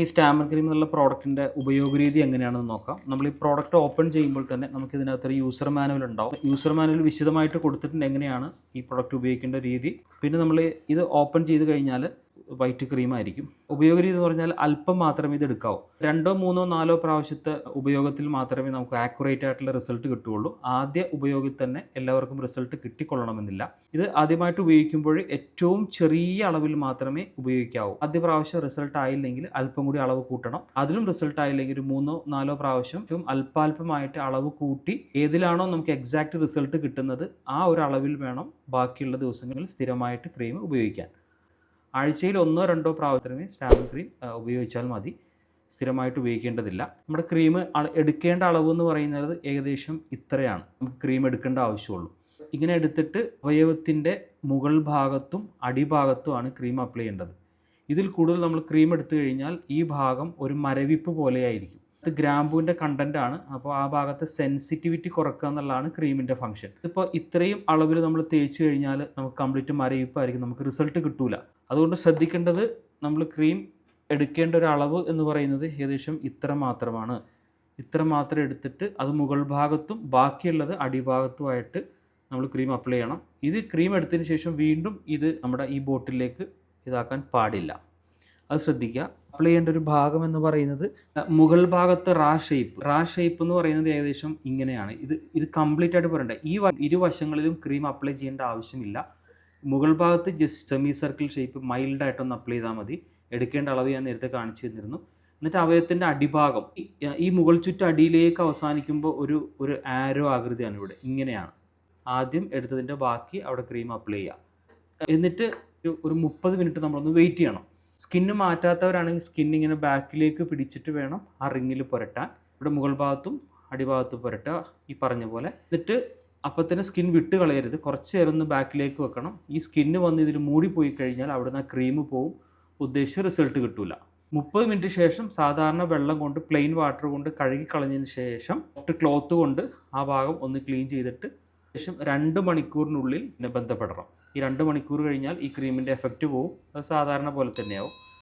ഈ Starmer cream എന്നുള്ള പ്രോഡക്റ്റിന്റെ ഉപയോഗ രീതി എങ്ങനെയാണെന്ന് നോക്കാം. നമ്മൾ ഈ പ്രോഡക്റ്റ് ഓപ്പൺ ചെയ്യുമ്പോൾ തന്നെ നമുക്ക് ഇതിനകത്ത് ഒരു യൂസർ മാനുവൽ ഉണ്ടാവും. യൂസർ മാനുവൽ വിശദമായിട്ട് കൊടുത്തിട്ടുണ്ട് എങ്ങനെയാണ് ഈ പ്രോഡക്റ്റ് ഉപയോഗിക്കേണ്ട രീതി. പിന്നെ നമ്മൾ ഇത് ഓപ്പൺ ചെയ്ത് കഴിഞ്ഞാൽ വൈറ്റ് ക്രീം ആയിരിക്കും ഉപയോഗ രീതി എന്ന് പറഞ്ഞാൽ അല്പം മാത്രമേ ഇത് എടുക്കാവൂ. രണ്ടോ മൂന്നോ നാലോ പ്രാവശ്യത്തെ ഉപയോഗത്തിൽ മാത്രമേ നമുക്ക് ആക്യുറേറ്റ് ആയിട്ടുള്ള റിസൾട്ട് കിട്ടുകയുള്ളൂ. ആദ്യ ഉപയോഗത്തിൽ തന്നെ എല്ലാവർക്കും റിസൾട്ട് കിട്ടിക്കൊള്ളണമെന്നില്ല. ഇത് ആദ്യമായിട്ട് ഉപയോഗിക്കുമ്പോൾ ഏറ്റവും ചെറിയ അളവിൽ മാത്രമേ ഉപയോഗിക്കാവൂ. ആദ്യ പ്രാവശ്യം റിസൾട്ട് ആയില്ലെങ്കിൽ അല്പം കൂടി അളവ് കൂട്ടണം. അതിലും റിസൾട്ട് ആയില്ലെങ്കിൽ ഒരു മൂന്നോ നാലോ പ്രാവശ്യം അല്പാൽപമായിട്ട് അളവ് കൂട്ടി ഏതിലാണോ നമുക്ക് എക്സാക്ട് റിസൾട്ട് കിട്ടുന്നത് ആ ഒരു അളവിൽ വേണം ബാക്കിയുള്ള ദിവസങ്ങളിൽ സ്ഥിരമായിട്ട് ക്രീം ഉപയോഗിക്കാൻ. ആഴ്ചയിൽ ഒന്നോ രണ്ടോ പ്രാവശ്യമേ സ്റ്റാമ്പ് ക്രീം ഉപയോഗിച്ചാൽ മതി. സ്ഥിരമായിട്ട് ഉപയോഗിക്കേണ്ടതില്ല. നമ്മുടെ ക്രീം എടുക്കേണ്ട അളവ് എന്ന് പറയുന്നത് ഏകദേശം ഇത്രയാണ്. നമുക്ക് ക്രീം എടുക്കേണ്ട ആവശ്യമുള്ളൂ. ഇങ്ങനെ എടുത്തിട്ട് അവയവത്തിന്റെ മുകൾ ഭാഗത്തും അടിഭാഗത്തുമാണ് ക്രീം അപ്ലൈ ചെയ്യേണ്ടത്. ഇതിൽ കൂടുതൽ നമ്മൾ ക്രീം എടുത്തു കഴിഞ്ഞാൽ ഈ ഭാഗം ഒരു മരവിപ്പ് പോലെയായിരിക്കും. ഇത് ഗ്രാമ്പൂവിന്റെ കണ്ടന്റ് ആണ്. അപ്പോൾ ആ ഭാഗത്തെ സെൻസിറ്റിവിറ്റി കുറക്കുക എന്നുള്ളതാണ് ക്രീമിന്റെ ഫംഗ്ഷൻ ഇപ്പോൾ ഇത്രയും അളവിൽ നമ്മൾ തേച്ച് കഴിഞ്ഞാൽ നമുക്ക് കംപ്ലീറ്റ് മരയിപ്പായിരിക്കും നമുക്ക് റിസൾട്ട് കിട്ടൂല. അതുകൊണ്ട് ശ്രദ്ധിക്കേണ്ടത് നമ്മൾ ക്രീം എടുക്കേണ്ട ഒരു അളവ് എന്ന് പറയുന്നത് ഏകദേശം ഇത്ര മാത്രമാണ്. ഇത്ര മാത്രം എടുത്തിട്ട് അത് മുകൾ ഭാഗത്തും ബാക്കിയുള്ളത് അടിഭാഗത്തുമായിട്ട് നമ്മൾ ക്രീം അപ്ലൈ ചെയ്യണം. ഇത് ക്രീം എടുത്തതിന് ശേഷം വീണ്ടും ഇത് നമ്മുടെ ഈ ബോട്ടിലേക്ക് ഇതാക്കാൻ പാടില്ല. അത് ശ്രദ്ധിക്കുക. അപ്ലൈ ചെയ്യേണ്ട ഒരു ഭാഗം എന്ന് പറയുന്നത് മുകൾ ഭാഗത്ത് റാ ഷേപ്പ് റാ ഷേപ്പ് എന്ന് പറയുന്നത് ഏകദേശം ഇങ്ങനെയാണ്. ഇത് ഇത് കംപ്ലീറ്റ് ആയിട്ട് പറയണ്ട. ഈ ഇരുവശങ്ങളിലും ക്രീം അപ്ലൈ ചെയ്യേണ്ട ആവശ്യമില്ല. മുകൾ ഭാഗത്ത് ജസ്റ്റ് സെമി സർക്കിൾ ഷേപ്പ് മൈൽഡായിട്ടൊന്ന് അപ്ലൈ ചെയ്താൽ മതി. എടുക്കേണ്ട അളവ് ഞാൻ നേരത്തെ കാണിച്ചു തന്നിരുന്നു. എന്നിട്ട് അവയവത്തിന്റെ അടിഭാഗം ഈ- മുകൾ ചുറ്റ് അടിയിലേക്ക് അവസാനിക്കുമ്പോൾ ഒരു ഒരു ആരോ ആകൃതിയാണ് ഇവിടെ. ഇങ്ങനെയാണ്. ആദ്യം എടുത്തതിന്റെ ബാക്കി അവിടെ ക്രീം അപ്ലൈ ചെയ്യുക എന്നിട്ട് ഒരു മുപ്പത് മിനിറ്റ് നമ്മളൊന്ന് വെയിറ്റ് ചെയ്യണം. സ്കിന്ന് മാറ്റാത്തവരാണെങ്കിൽ സ്കിൻ ഇങ്ങനെ ബാക്കിലേക്ക് പിടിച്ചിട്ട് വേണം ആ റിങ്ങിൽ പുരട്ടാൻ. ഇവിടെ മുകൾ ഭാഗത്തും അടിഭാഗത്തും പുരട്ടുക ഈ പറഞ്ഞ പോലെ. എന്നിട്ട് അപ്പം തന്നെ സ്കിൻ വിട്ട് കളയരുത്. കുറച്ച് നേരം ഒന്ന് ബാക്കിലേക്ക് വെക്കണം. ഈ സ്കിന്ന് വന്ന് ഇതിൽ പോയി കഴിഞ്ഞാൽ അവിടുന്ന് ആ ക്രീം പോവും. ഉദ്ദേശിച്ച റിസൾട്ട് കിട്ടില്ല മുപ്പത് മിനിറ്റ് ശേഷം സാധാരണ വെള്ളം കൊണ്ട് പ്ലെയിൻ വാട്ടർ കൊണ്ട് കഴുകി കളഞ്ഞതിന് ശേഷം ക്ലോത്ത് കൊണ്ട് ആ ഭാഗം ഒന്ന് ക്ലീൻ ചെയ്തിട്ട് ശേഷം രണ്ട് മണിക്കൂറിനുള്ളിൽ ബന്ധപ്പെടണം. ഈ രണ്ട് മണിക്കൂർ കഴിഞ്ഞാൽ ഈ ക്രീമിന്റെ എഫക്റ്റ് പോവും. അത് സാധാരണ പോലെ തന്നെയാവും.